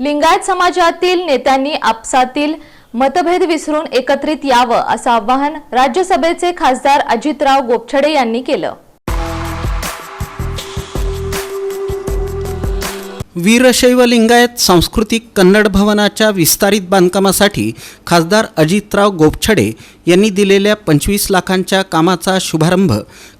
लिंगायत समाजातील नेत्यांनी आपसातील मतभेद विसरून एकत्रित यावं असं आवाहन राज्यसभेचे खासदार अजितराव गोपछडे यांनी केलं. वीरशैव लिंगायत सांस्कृतिक कन्नड भवनाच्या विस्तारित बांधकामासाठी खासदार अजितराव गोपछडे यांनी दिलेल्या पंचवीस लाखांच्या कामाचा शुभारंभ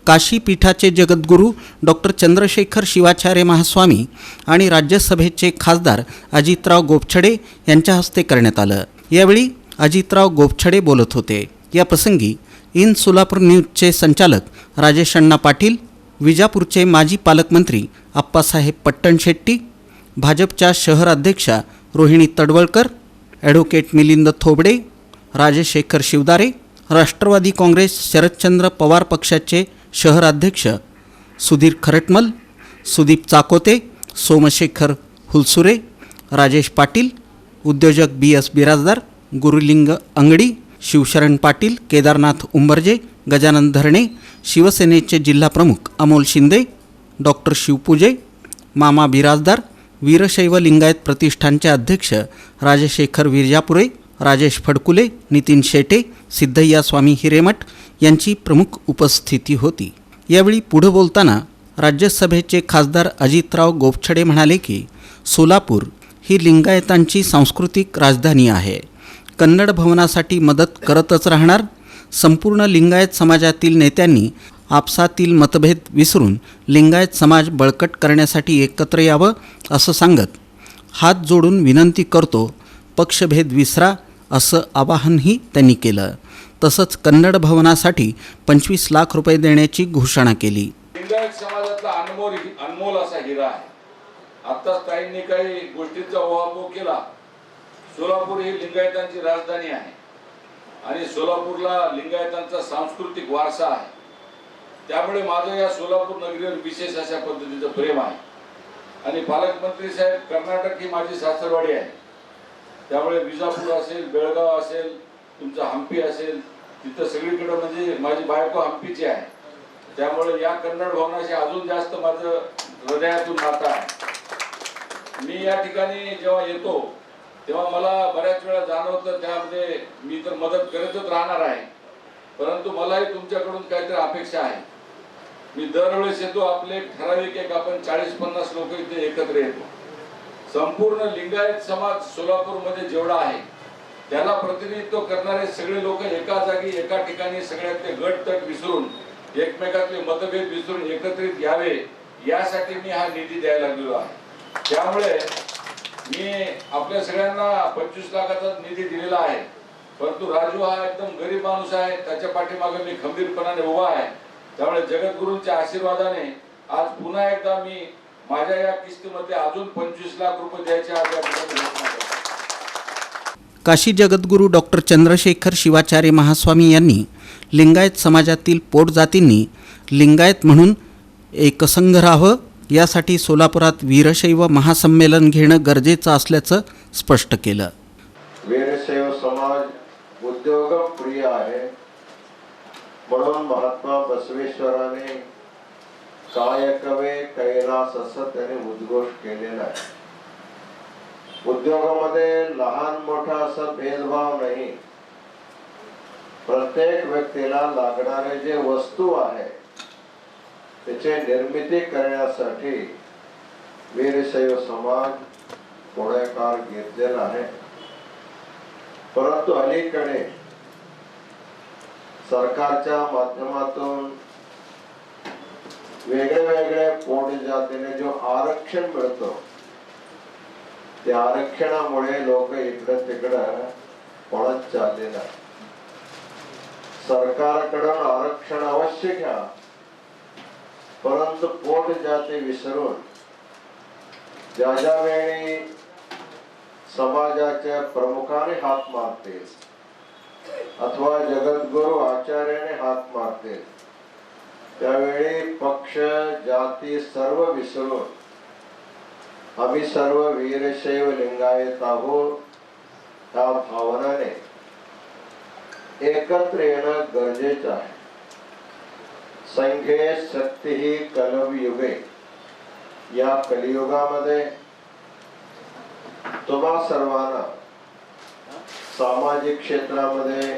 काशी पीठाचे जगद्गुरू डॉक्टर चंद्रशेखर शिवाचार्य महास्वामी आणि राज्यसभेचे खासदार अजितराव गोपछडे यांच्या हस्ते करण्यात आलं. यावेळी अजितराव गोपछडे बोलत होते. या प्रसंगी इन सोलापूर न्यूजचे संचालक राजेश अण्णा पाटील विजापूरचे माजी पालकमंत्री आप्पासाहेब पट्टणशेट्टी भाजपच्या शहर अध्यक्षा रोहिणी तडवळकर ॲडव्होकेट मिलिंद थोबडे राजशेखर शिवदारे राष्ट्रवादी काँग्रेस शरदचंद्र पवार पक्षाचे शहर अध्यक्ष सुधीर खरटमल सुदीप चाकोते सोमशेखर हुलसुरे राजेश पाटील उद्योजक बी एस बिराजदार गुरुलिंग अंगडी शिवशरण पाटील केदारनाथ उंबरजे गजानन धरणे शिवसेनेचे जिल्हाप्रमुख अमोल शिंदे डॉक्टर शिवपूजे मामा बिराजदार वीरशैव लिंगायत प्रतिष्ठानचे अध्यक्ष राजशेखर विरजापुरे राजेश फडकुले नितीन शेटे सिद्धय्या स्वामी हिरेमठ यांची प्रमुख उपस्थिती होती. यावेळी पुढं बोलताना राज्यसभेचे खासदार अजितराव गोपछडे म्हणाले की सोलापूर ही लिंगायतांची सांस्कृतिक राजधानी आहे. कन्नड भवनासाठी मदत करतच राहणार. संपूर्ण लिंगायत समाजातील नेत्यांनी आपसातील मतभेद विसरून लिंगायत समाज बळकट करण्यासाठी एकत्र यावं असं सांगत हात जोडून विनंती करतो पक्षभेद विसरा असं आवाहनही त्यांनी केलं. तसंच कन्नड भवनासाठी पंचवीस लाख रुपये देण्याची घोषणा केली. लिंगायत समाजातला अनमोल अनमोल असा हिरा आहे. आत्ताच ताईंनी काही गोष्टींचा ओहापोह केला. सोलापूर ही लिंगायतांची राजधानी आहे. आणि सोलापूरला लिंगायतांचा सांस्कृतिक वारसा आहे. त्यामुळे माझं या सोलापूर नगरीवर विशेष अशा पद्धतीचं प्रेम आहे. आणि पालकमंत्री साहेब कर्नाटक ही माझी सासरवाडी आहे. त्यामुळे विजापूर असेल बेळगाव असेल तुमचं हम्पी असेल तिथं सगळीकडं म्हणजे माझी बायको हम्पीची आहे. त्यामुळे या कन्नड भवनाशी अजून जास्त माझं हृदयातून नातं आहे. मी या ठिकाणी जेव्हा येतो तेव्हा मला बऱ्याच वेळा जाणवतं त्यामध्ये मी तर मदत करतच राहणार आहे. परंतु मलाही तुमच्याकडून काहीतरी अपेक्षा आहे. मी दरवेळेस येतो आपले एक ठराविक एक आपण चाळीस पन्नास लोक इथे एकत्र येतो. संपूर्ण लिंगायत समाज सोलापूरमध्ये जेवढा आहे त्याला प्रतिनिधित्व करणारे सगळे लोक एका जागी एका ठिकाणी सगळ्यातले गट तट विसरून एकमेकातले मतभेद विसरून एकत्रित यावे यासाठी मी हा निधी द्यायला लागलेलो आहे. त्यामुळे मी आपल्या सगळ्यांना पंचवीस लाखाचा निधी दिलेला आहे. परंतु राजू हा एकदम गरीब माणूस आहे त्याच्या पाठीमागे मी खंबीरपणाने उभा आहे. त्यामुळे जगद्गुरूंच्या आशीर्वादाने आज पुन्हा एकदा मी माझ्या या किस्तीमध्ये अजून पंचवीस लाख रुपये द्यायचे आज काशी जगद्गुरू डॉक्टर चंद्रशेखर शिवाचार्य महास्वामी यांनी लिंगायत समाजातील पोटजातींनी लिंगायत म्हणून एकसंघ राहावं यासाठी सोलापुरात वीरशैव महासंमेलन घेणं गरजेचं असल्याचं स्पष्ट केलं. वीरशैव समाज उद्योग प्रिय आहे. म्हणून महात्मा बसवेश्वराने कायकवे कैलास असं त्याने उद्घोष केलेला आहे. उद्योगामध्ये लहान मोठा असा भेदभाव नाही. प्रत्येक व्यक्तीला लागणारे जे वस्तू आहे त्याचे निर्मिती करण्यासाठी वीरशैव समाज पुढाकार घेतलेला आहे. परंतु अलीकडे सरकारच्या माध्यमातून वेगळे वेगळे पोट जातीने जो आरक्षण मिळतो त्या आरक्षणामुळे लोक इकडं तिकडं पळत चाललेलं सरकारकडून आरक्षण अवश्य घ्या परंतु पोट जाती विसरून ज्या ज्या वेळी समाजाच्या प्रमुखाने हात मारतील अथवा जगद्गुरु आचार्याने हात मारते. त्यावेळी पक्ष जाती सर्व विसरून आम्ही सर्व वीरशैव लिंगायत आहोत या भावनाने एकत्र येणं गरजेचं आहे. संघे शक्ती ही कलयुगे या कलियुगामध्ये तुम्हा सर्वांना सामाजिक क्षेत्रामध्ये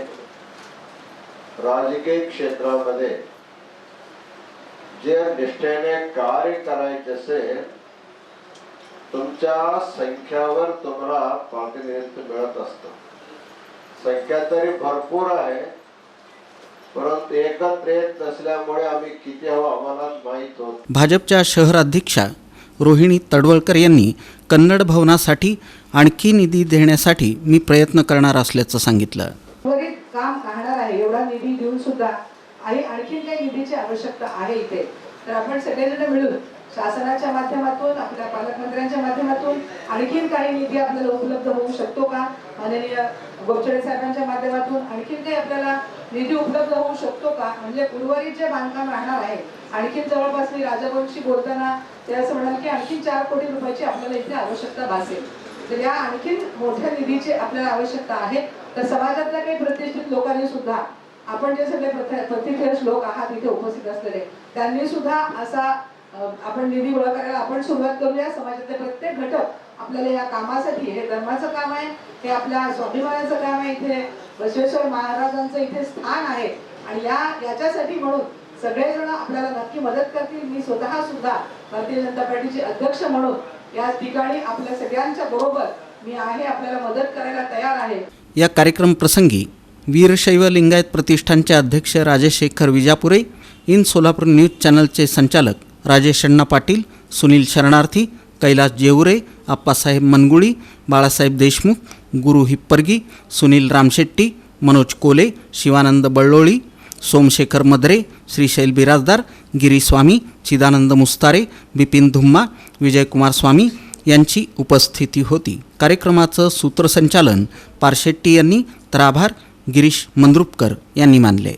राजकीय क्षेत्रामध्ये जे निष्ठेने कार्य करायचे असेल तुमच्या संख्यावर तुम्हाला प्रातिनिधित्व मिळत असत. संख्या तरी भरपूर आहे परंतु एकत्र येत नसल्यामुळे आम्ही किती हवं आम्हाला माहीत होत. भाजपच्या शहराध्यक्षा रोहिणी तडवळकर यांनी कन्नड भवनासाठी आणखी निधी देण्यासाठी मी प्रयत्न करणार असल्याचं सांगितलं. त्वरित काम राहणार आहे. एवढा निधी देऊन सुद्धा आणि आणखी काही निधीची आवश्यकता आहे इथे. तर आपण सगळेजण मिळून शासनाच्या माध्यमातून आपल्या पालकमंत्र्यांच्या माध्यमातून आणखीन काही निधी आपल्याला उपलब्ध होऊ शकतो का? माननीय गोपचडे साहेबांच्या माध्यमातून आणखीन काही आपल्याला निधी उपलब्ध होऊ शकतो का? म्हणजे उर्वरित जे बांधकाम राहणार आहे आणखीन जवळपास मी राजाभाऊंशी बोलताना ते असं म्हणाल की आणखीन चार कोटी रुपयाची आपल्याला इथे आवश्यकता भासेल. तर या आणखीन मोठ्या निधीची आपल्याला आवश्यकता आहे. तर समाजातल्या काही प्रतिष्ठित लोकांनी सुद्धा आपण जे सगळे प्रथ- लोक आहात इथे उपस्थित असलेले त्यांनी सुद्धा असा आपण निधी गोळा करायला आपण सुरुवात करूया. समाजातले प्रत्येक घटक आपल्याला या कामासाठी हे धर्माचं काम आहे हे आपल्या स्वाभिमानाचं काम आहे इथे बसवेश्वर महाराजांचं इथे स्थान आहे. आणि या याच्यासाठी म्हणून सगळेजण आपल्याला नक्की मदत करतील. मी स्वतः सुद्धा भारतीय जनता पार्टीचे अध्यक्ष म्हणून या ठिकाणी आपल्या सगळ्यांच्या बरोबर मी आहे आपल्याला मदत करायला तयार आहे. या कार्यक्रम प्रसंगी वीरशैव लिंगायत प्रतिष्ठानचे अध्यक्ष राजेश शेखर विजापुरे इन सोलापूर न्यूज चॅनलचे संचालक राजेश अण्णा पाटील सुनील शरणार्थी कैलास जेवरे आप्पासाहेब मनगुळी बाळासाहेब देशमुख गुरु हिप्परगी सुनील रामशेट्टी मनोज कोले शिवानंद बळ्ळोळी सोमशेखर मदरे श्रीशैल बिराजदार गिरीस्वामी चिदानंद मुस्तारे बिपिन धुम्मा विजयकुमार स्वामी यांची उपस्थिती होती. कार्यक्रमाचं सूत्रसंचालन पारशेट्टी यांनी तर आभार गिरीश मंद्रुपकर यांनी मानले.